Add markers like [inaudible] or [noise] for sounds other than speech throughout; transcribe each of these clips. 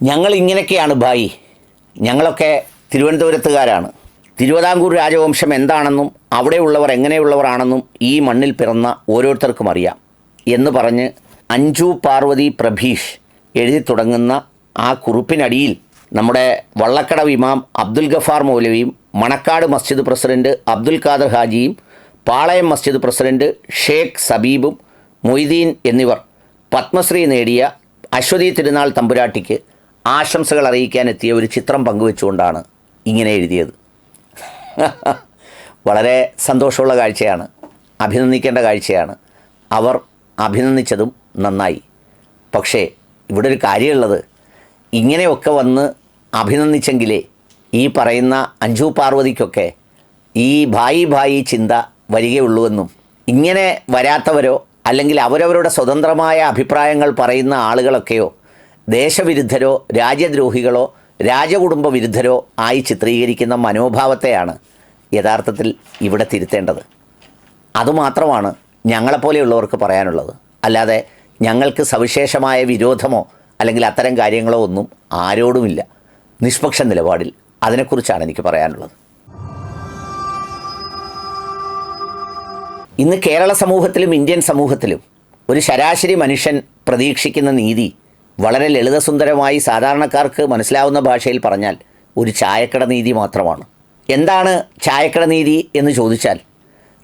ഞങ്ങൾ ഇങ്ങനെയൊക്കെയാണ് ഭായി. ഞങ്ങളൊക്കെ തിരുവനന്തപുരത്തുകാരാണ്. തിരുവിതാംകൂർ രാജവംശം എന്താണെന്നും അവിടെയുള്ളവർ എങ്ങനെയുള്ളവരാണെന്നും ഈ മണ്ണിൽ പിറന്ന ഓരോരുത്തർക്കും അറിയാം എന്ന് പറഞ്ഞ് അഞ്ജു പാർവതി പ്രഭീഷ് എഴുതി തുടങ്ങുന്ന ആ കുറിപ്പിനടിയിൽ നമ്മുടെ വള്ളക്കടവ് ഇമാം അബ്ദുൽ ഗഫാർ മൗലവിയും മണക്കാട് മസ്ജിദ് പ്രസിഡന്റ് അബ്ദുൽ ഖാദർ ഹാജിയും പാളയം മസ്ജിദ് പ്രസിഡന്റ് ഷേഖ് സബീബും മൊയ്തീൻ എന്നിവർ പത്മശ്രീ നേടിയ അശ്വതി തിരുനാൾ തമ്പുരാട്ടിക്ക് ആശംസകൾ അറിയിക്കാനെത്തിയ ഒരു ചിത്രം പങ്കുവെച്ചുകൊണ്ടാണ് ഇങ്ങനെ എഴുതിയത്. വളരെ സന്തോഷമുള്ള കാഴ്ചയാണ്. അഭിനന്ദിക്കേണ്ട കാഴ്ചയാണ്. അവർ അഭിനന്ദിച്ചതും നന്നായി. പക്ഷേ ഇവിടെ ഒരു കാര്യമുള്ളത്. ഇങ്ങനെയൊക്കെ വന്ന് അഭിനന്ദിച്ചെങ്കിലേ ഈ പറയുന്ന അഞ്ജു പാർവതിക്കൊക്കെ ഈ ഭായി ഭായി ചിന്ത വരികയുള്ളൂവെന്നും ഇങ്ങനെ വരാത്തവരോ അല്ലെങ്കിൽ അവരവരുടെ സ്വതന്ത്രമായ അഭിപ്രായങ്ങൾ പറയുന്ന ആളുകളൊക്കെയോ ദേശവിരുദ്ധരോ രാജ്യദ്രോഹികളോ രാജകുടുംബ വിരുദ്ധരോ ആയി ചിത്രീകരിക്കുന്ന മനോഭാവത്തെയാണ് യഥാർത്ഥത്തിൽ ഇവിടെ തിരുത്തേണ്ടത്. അതുമാത്രമാണ് ഞങ്ങളെപ്പോലെയുള്ളവർക്ക് പറയാനുള്ളത്. അല്ലാതെ ഞങ്ങൾക്ക് സവിശേഷമായ വിരോധമോ അല്ലെങ്കിൽ അത്തരം കാര്യങ്ങളോ ഒന്നും ആരോടുമില്ല. നിഷ്പക്ഷ നിലപാടിൽ അതിനെക്കുറിച്ചാണ് എനിക്ക് പറയാനുള്ളത്. ഇന്ന് കേരള സമൂഹത്തിലും ഇന്ത്യൻ സമൂഹത്തിലും ഒരു ശരാശരി മനുഷ്യൻ പ്രതീക്ഷിക്കുന്ന നീതി വളരെ ലളിതസുന്ദരമായി സാധാരണക്കാർക്ക് മനസ്സിലാവുന്ന ഭാഷയിൽ പറഞ്ഞാൽ ഒരു ചായക്കട നീതി മാത്രമാണ്. എന്താണ് ചായക്കട നീതി എന്ന് ചോദിച്ചാൽ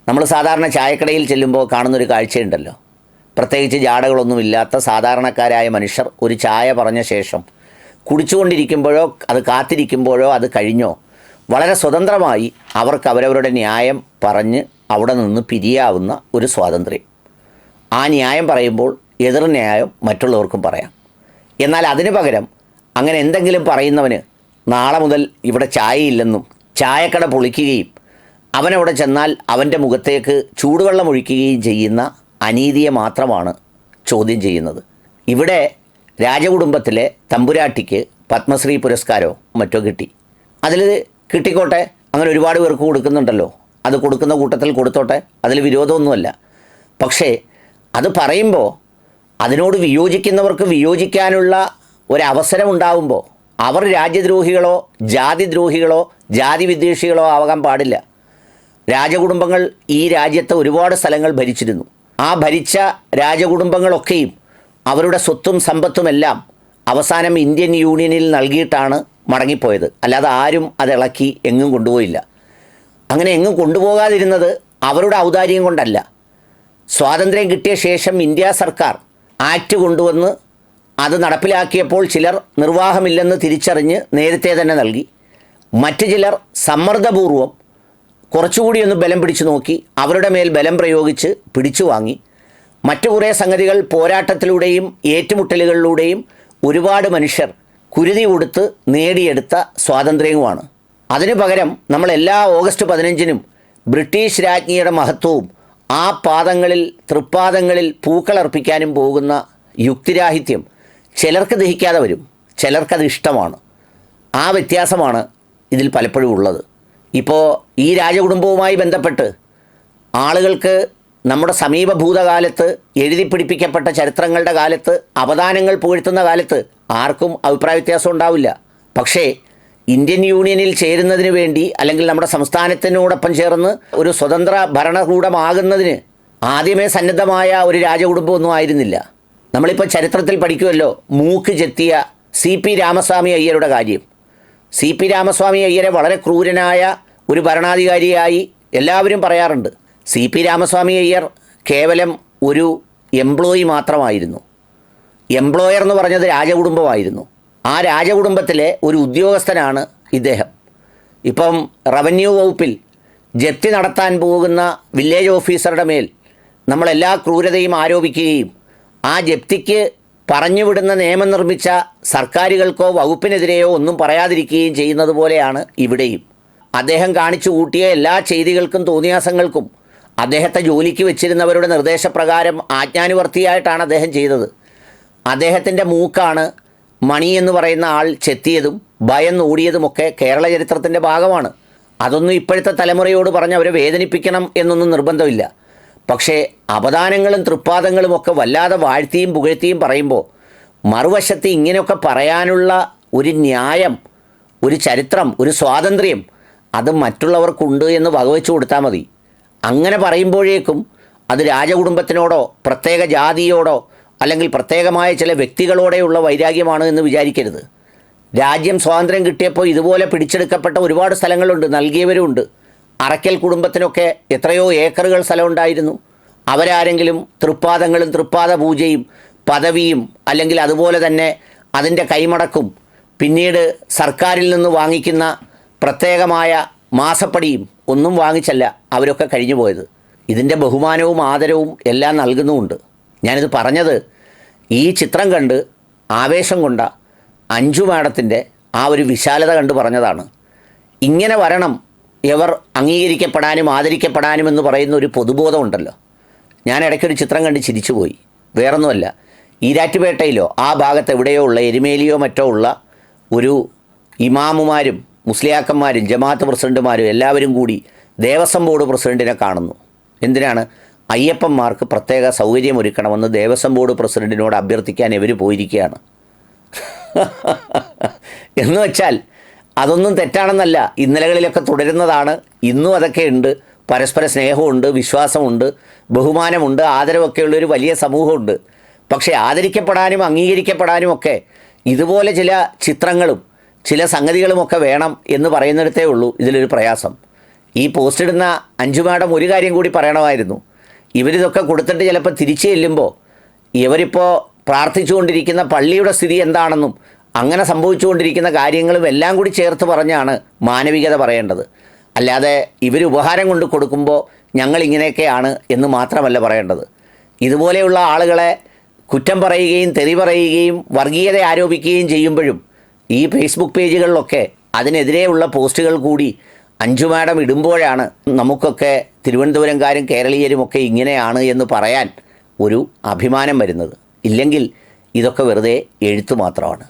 നമ്മൾ സാധാരണ ചായക്കടയിൽ ചെല്ലുമ്പോൾ കാണുന്നൊരു കാഴ്ചയുണ്ടല്ലോ. പ്രത്യേകിച്ച് ജാടകളൊന്നുമില്ലാത്ത സാധാരണക്കാരായ മനുഷ്യർ ഒരു ചായ പറഞ്ഞ ശേഷം കുടിച്ചുകൊണ്ടിരിക്കുമ്പോഴോ അത് കാത്തിരിക്കുമ്പോഴോ അത് കഴിഞ്ഞോ വളരെ സ്വതന്ത്രമായി അവർക്ക് അവരവരുടെ ന്യായം പറഞ്ഞ് അവിടെ നിന്ന് പിരിയാവുന്ന ഒരു സ്വാതന്ത്ര്യം. ആ ന്യായം പറയുമ്പോൾ എതിർ ന്യായം മറ്റുള്ളവർക്കും പറയാം. എന്നാൽ അതിനു പകരം അങ്ങനെ എന്തെങ്കിലും പറയുന്നവന് നാളെ മുതൽ ഇവിടെ ചായയില്ലെന്നും ചായക്കട പൊളിക്കുകയും അവനവിടെ ചെന്നാൽ അവന്റെ മുഖത്തേക്ക് ചൂടുവെള്ളം ഒഴിക്കുകയും ചെയ്യുന്ന അനീതിയെ മാത്രമാണ് ചോദ്യം ചെയ്യുന്നത്. ഇവിടെ രാജകുടുംബത്തിലെ തമ്പുരാട്ടിക്ക് പത്മശ്രീ പുരസ്കാരമോ മറ്റോ കിട്ടി. അതിൽ കിട്ടിക്കോട്ടെ അങ്ങനെ ഒരുപാട് പേർക്ക് കൊടുക്കുന്നുണ്ടല്ലോ. അത് കൊടുക്കുന്ന കൂട്ടത്തിൽ കൊടുത്തോട്ടെ അതിൽ വിരോധമൊന്നുമല്ല. പക്ഷേ അത് പറയുമ്പോൾ അതിനോട് വിയോജിക്കുന്നവർക്ക് വിയോജിക്കാനുള്ള ഒരവസരം ഉണ്ടാവുമ്പോൾ അവർ രാജ്യദ്രോഹികളോ ജാതിദ്രോഹികളോ ജാതി വിദ്വേഷികളോ ആവാൻ പാടില്ല. രാജകുടുംബങ്ങൾ ഈ രാജ്യത്തെ ഒരുപാട് സ്ഥലങ്ങൾ ഭരിച്ചിരുന്നു. ആ ഭരിച്ച രാജകുടുംബങ്ങളൊക്കെയും അവരുടെ സ്വത്തും സമ്പത്തുമെല്ലാം അവസാനം ഇന്ത്യൻ യൂണിയനിൽ നൽകിയിട്ടാണ് മടങ്ങിപ്പോയത്. അല്ലാതെ ആരും അത് ഇളക്കി എങ്ങും കൊണ്ടുപോയില്ല. അങ്ങനെ എങ്ങും കൊണ്ടുപോകാതിരുന്നത് അവരുടെ ഔദാര്യം കൊണ്ടല്ല. സ്വാതന്ത്ര്യം കിട്ടിയ ശേഷം ഇന്ത്യ സർക്കാർ ആക്ട് കൊണ്ടുവന്ന് അത് നടപ്പിലാക്കിയപ്പോൾ ചിലർ നിർവാഹമില്ലെന്ന് തിരിച്ചറിഞ്ഞ് നേരത്തെ തന്നെ നൽകി. മറ്റു ചിലർ സമ്മർദ്ദപൂർവം കുറച്ചുകൂടി ഒന്ന് ബലം പിടിച്ചു നോക്കി അവരുടെ മേൽ ബലം പ്രയോഗിച്ച് പിടിച്ചു വാങ്ങി. മറ്റു കുറേ സംഗതികൾ പോരാട്ടത്തിലൂടെയും ഏറ്റുമുട്ടലുകളിലൂടെയും ഒരുപാട് മനുഷ്യർ കുരുതി കൊടുത്ത് നേടിയെടുത്ത സ്വാതന്ത്ര്യവുമാണ്. അതിനു പകരം നമ്മൾ എല്ലാ ഓഗസ്റ്റ് പതിനഞ്ചിനും ബ്രിട്ടീഷ് രാജ്ഞിയുടെ മഹത്വവും ആ പാദങ്ങളിൽ തൃപ്പാദങ്ങളിൽ പൂക്കളർപ്പിക്കാനും പോകുന്ന യുക്തിരാഹിത്യം ചിലർക്ക് ദഹിക്കാതെ വരും ചിലർക്കത് ഇഷ്ടമാണ്. ആ വ്യത്യാസമാണ് ഇതിൽ പലപ്പോഴും ഉള്ളത്. ഇപ്പോൾ ഈ രാജകുടുംബവുമായി ബന്ധപ്പെട്ട് ആളുകൾക്ക് നമ്മുടെ സമീപ ഭൂതകാലത്ത് എഴുതി പിടിപ്പിക്കപ്പെട്ട ചരിത്രങ്ങളുടെ കാലത്ത് അവദാനങ്ങൾ പുകഴ്ത്തുന്ന കാലത്ത് ആർക്കും അഭിപ്രായ വ്യത്യാസം ഉണ്ടാവില്ല. പക്ഷേ ഇന്ത്യൻ യൂണിയനിൽ ചേരുന്നതിന് വേണ്ടി അല്ലെങ്കിൽ നമ്മുടെ സംസ്ഥാനത്തിനോടൊപ്പം ചേർന്ന് ഒരു സ്വതന്ത്ര ഭരണകൂടമാകുന്നതിന് ആദ്യമേ സന്നദ്ധമായ ഒരു രാജകുടുംബമൊന്നും ആയിരുന്നില്ല. നമ്മളിപ്പോൾ ചരിത്രത്തിൽ പഠിക്കുമല്ലോ മൂക്ക് ചെത്തിയ സി പി രാമസ്വാമി അയ്യരുടെ കാര്യം. സി പി രാമസ്വാമി അയ്യരെ വളരെ ക്രൂരനായ ഒരു ഭരണാധികാരിയായി എല്ലാവരും പറയാറുണ്ട്. സി പി രാമസ്വാമി അയ്യർ കേവലം ഒരു എംപ്ലോയി മാത്രമായിരുന്നു. എംപ്ലോയർ എന്ന് പറഞ്ഞത് രാജകുടുംബമായിരുന്നു. ആ രാജകുടുംബത്തിലെ ഒരു ഉദ്യോഗസ്ഥനാണ് ഇദ്ദേഹം. ഇപ്പം റവന്യൂ വകുപ്പിൽ ജപ്തി നടത്താൻ പോകുന്ന വില്ലേജ് ഓഫീസറുടെ മേൽ നമ്മളെല്ലാ ക്രൂരതയും ആരോപിക്കുകയും ആ ജപ്തിക്ക് പറഞ്ഞുവിടുന്ന നിയമം നിർമ്മിച്ച സർക്കാരുകൾക്കോ വകുപ്പിനെതിരെയോ ഒന്നും പറയാതിരിക്കുകയും ചെയ്യുന്നത് പോലെയാണ് ഇവിടെയും. അദ്ദേഹം കാണിച്ചു കൂട്ടിയ എല്ലാ ചെയ്തികൾക്കും തോന്നിയാസങ്ങൾക്കും അദ്ദേഹത്തെ ജോലിക്ക് വെച്ചിരുന്നവരുടെ നിർദ്ദേശപ്രകാരം ആജ്ഞാനുവർത്തിയായിട്ടാണ് അദ്ദേഹം ചെയ്തത്. അദ്ദേഹത്തിന്റെ മൂക്കാണ് മണി എന്ന് പറയുന്ന ആൾ ചെത്തിയതും ഭയം ഓടിയതുമൊക്കെ കേരള ചരിത്രത്തിന്റെ ഭാഗമാണ്. അതൊന്നും ഇപ്പോഴത്തെ തലമുറയോട് പറഞ്ഞ് അവരെ വേദനിപ്പിക്കണം എന്നൊന്നും നിർബന്ധമില്ല. പക്ഷേ അപദാനങ്ങളും തൃപ്പാദങ്ങളും ഒക്കെ വല്ലാതെ വാഴ്ത്തിയും പുകഴ്ത്തിയും പറയുമ്പോൾ മറുവശത്ത് ഇങ്ങനെയൊക്കെ പറയാനുള്ള ഒരു ന്യായം ഒരു ചരിത്രം ഒരു സ്വാതന്ത്ര്യം അത് മറ്റുള്ളവർക്കുണ്ട് എന്ന് വകവെച്ചു കൊടുത്താൽ മതി. അങ്ങനെ പറയുമ്പോഴേക്കും അത് രാജകുടുംബത്തിനോടോ പ്രത്യേക ജാതിയോടോ അല്ലെങ്കിൽ പ്രത്യേകമായ ചില വ്യക്തികളോടെയുള്ള വൈരാഗ്യമാണ് എന്ന് വിചാരിക്കരുത്. രാജ്യം സ്വാതന്ത്ര്യം കിട്ടിയപ്പോൾ ഇതുപോലെ പിടിച്ചെടുക്കപ്പെട്ട ഒരുപാട് സ്ഥലങ്ങളുണ്ട് നൽകിയവരുമുണ്ട് അറയ്ക്കൽ കുടുംബത്തിനൊക്കെ എത്രയോ ഏക്കറുകൾ സ്ഥലമുണ്ടായിരുന്നു. അവരാരെങ്കിലും തൃപ്പാദങ്ങളും തൃപ്പാദ പൂജയും പദവിയും അല്ലെങ്കിൽ അതുപോലെ തന്നെ അതിന്റെ കൈമടക്കും പിന്നീട് സർക്കാരിൽ നിന്ന് വാങ്ങിക്കുന്ന പ്രത്യേകമായ മാസപ്പടിയും ഒന്നും വാങ്ങിച്ചല്ല അവരൊക്കെ കഴിഞ്ഞു പോയത് ഇതിന്റെ ബഹുമാനവും ആദരവും എല്ലാം നൽകുന്നുമുണ്ട്. ഞാനിത് പറഞ്ഞത് ഈ ചിത്രം കണ്ട് ആവേശം കൊണ്ട അഞ്ചു മാഡത്തിന്റെ ആ ഒരു വിശാലത കണ്ട് പറഞ്ഞതാണ്. ഇങ്ങനെ വരണം ഇവർ അംഗീകരിക്കപ്പെടാനും ആദരിക്കപ്പെടാനും എന്ന് പറയുന്ന ഒരു പൊതുബോധമുണ്ടല്ലോ ഞാൻ ഇടയ്ക്കൊരു ചിത്രം കണ്ട് ചിരിച്ചുപോയി. വേറൊന്നുമല്ല ഈരാറ്റുപേട്ടയിലോ ആ ഭാഗത്ത് എവിടെയോ ഉള്ള എരുമേലിയോ മറ്റോ ഉള്ള ഒരു ഇമാമുമാരും മുസ്ലിയാക്കന്മാരും ജമാഅത്ത് പ്രസിഡന്റുമാരും എല്ലാവരും കൂടി ദേവസ്വം ബോർഡ് പ്രസിഡന്റിനെ കാണുന്നു. എന്തിനാണ്? അയ്യപ്പന്മാർക്ക് പ്രത്യേക സൗകര്യമൊരുക്കണമെന്ന് ദേവസ്വം ബോർഡ് പ്രസിഡന്റിനോട് അഭ്യർത്ഥിക്കാൻ ഇവർ പോയിരിക്കുകയാണ്. [laughs] എന്ന് വെച്ചാൽ അതൊന്നും തെറ്റാണെന്നല്ല. ഇന്നലകളിലൊക്കെ തുടരുന്നതാണ്. ഇന്നും അതൊക്കെ ഉണ്ട്. പരസ്പര സ്നേഹമുണ്ട് വിശ്വാസമുണ്ട് ബഹുമാനമുണ്ട് ആദരവൊക്കെയുള്ള ഒരു വലിയ സമൂഹമുണ്ട്. പക്ഷേ ആദരിക്കപ്പെടാനും അംഗീകരിക്കപ്പെടാനും ഒക്കെ ഇതുപോലെ ചില ചിത്രങ്ങളും ചില സംഗതികളുമൊക്കെ വേണം എന്ന് പറയുന്നിടത്തേ ഉള്ളൂ ഇതിലൊരു പ്രയാസം. ഈ പോസ്റ്റ് ഇടുന്ന അഞ്ചു മാഡം ഒരു കാര്യം കൂടി പറയണമായിരുന്നു. ഇവരിതൊക്കെ കൊടുത്തിട്ട് ചിലപ്പോൾ തിരിച്ചു ചെല്ലുമ്പോൾ ഇവരിപ്പോൾ പ്രാർത്ഥിച്ചുകൊണ്ടിരിക്കുന്ന പള്ളിയുടെ സ്ഥിതി എന്താണെന്നും അങ്ങനെ സംഭവിച്ചുകൊണ്ടിരിക്കുന്ന കാര്യങ്ങളും എല്ലാം കൂടി ചേർത്ത് പറഞ്ഞാണ് മാനവികത പറയേണ്ടത്. അല്ലാതെ ഇവർ ഉപഹാരം കൊണ്ട് കൊടുക്കുമ്പോൾ ഞങ്ങൾ ഇങ്ങനെയൊക്കെയാണ് എന്ന് മാത്രമല്ല പറയേണ്ടത്. ഇതുപോലെയുള്ള ആളുകളെ കുറ്റം പറയുകയും തെറി പറയുകയും വർഗീയത ആരോപിക്കുകയും ചെയ്യുമ്പോഴും ഈ ഫേസ്ബുക്ക് പേജുകളിലൊക്കെ അതിനെതിരെയുള്ള പോസ്റ്റുകൾ കൂടി അഞ്ചു മാഡം ഇടുമ്പോഴാണ് നമുക്കൊക്കെ തിരുവനന്തപുരംകാരും കേരളീയരും ഒക്കെ ഇങ്ങനെയാണ് എന്ന് പറയാൻ ഒരു അഭിമാനം വരുന്നത്. ഇല്ലെങ്കിൽ ഇതൊക്കെ വെറുതെ എഴുത്തു മാത്രമാണ്.